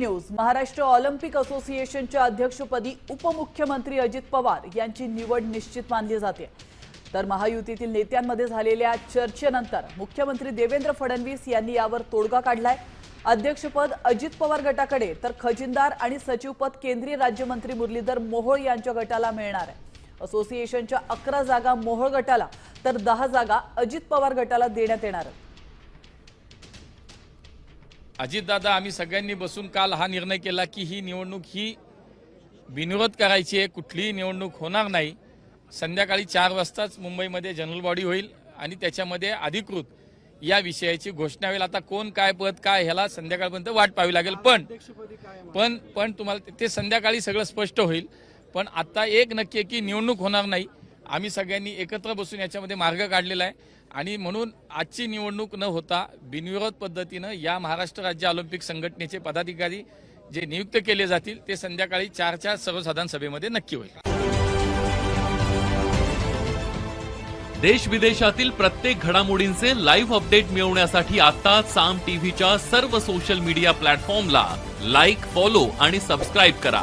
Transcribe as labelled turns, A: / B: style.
A: News. Maharashtra Olympic असोसिएशनच्या अध्यक्षपदी उपमुख्यमंत्री अजित पवार यांची निवड निश्चित मानली जाते. तर महायुतीतील नेत्यांमध्ये झालेल्या चर्चेनंतर मुख्यमंत्री देवेंद्र फडणवीस यांनी यावर तोडगा काढलाय. अध्यक्षपद अजित पवार गटाकडे तर खजिनदार आणि सचिवपद केंद्रीय राज्यमंत्री मुरलीधर मोहोळ यांच्या गटाला मिळणार आहे. असोसिएशनच्या अकरा जागा मोहोळ गटाला तर दहा जागा अजित पवार गटाला देण्यात येणार आहेत.
B: अजितदादा आम्ही सगळ्यांनी बसून काल हा निर्णय केला की ही निवडणूक ही बिनविरोध करायची आहे. कुठलीही निवडणूक होणार नाही. संध्याकाळी चार वाजताच मुंबईमध्ये जनरल बॉडी होईल आणि त्याच्यामध्ये अधिकृत या विषयाची घोषणा होईल. आता कोण काय पद काय ह्याला संध्याकाळपर्यंत वाट पाहावी लागेल. पण पण पण तुम्हाला ते संध्याकाळी सगळं स्पष्ट होईल. पण आता एक नक्की आहे की निवडणूक होणार नाही. आम्ही सगळ्यांनी एकत्र बसून याच्यामध्ये मार्ग काढलेला आहे. आणि म्हणून आजची निवडणूक न होता बिनविरोध पद्धतीनं या महाराष्ट्र राज्य ऑलिम्पिक संघटनेचे पदाधिकारी जे नियुक्त केले जातील ते संध्याकाळी चारच्या सर्वसाधारण सभेमध्ये नक्की होईल.
C: देश विदेशातील प्रत्येक घडामोडींचे लाईव्ह अपडेट मिळवण्यासाठी आता साम टीव्हीच्या सर्व सोशल मीडिया प्लॅटफॉर्मला लाईक फॉलो आणि सबस्क्राईब करा.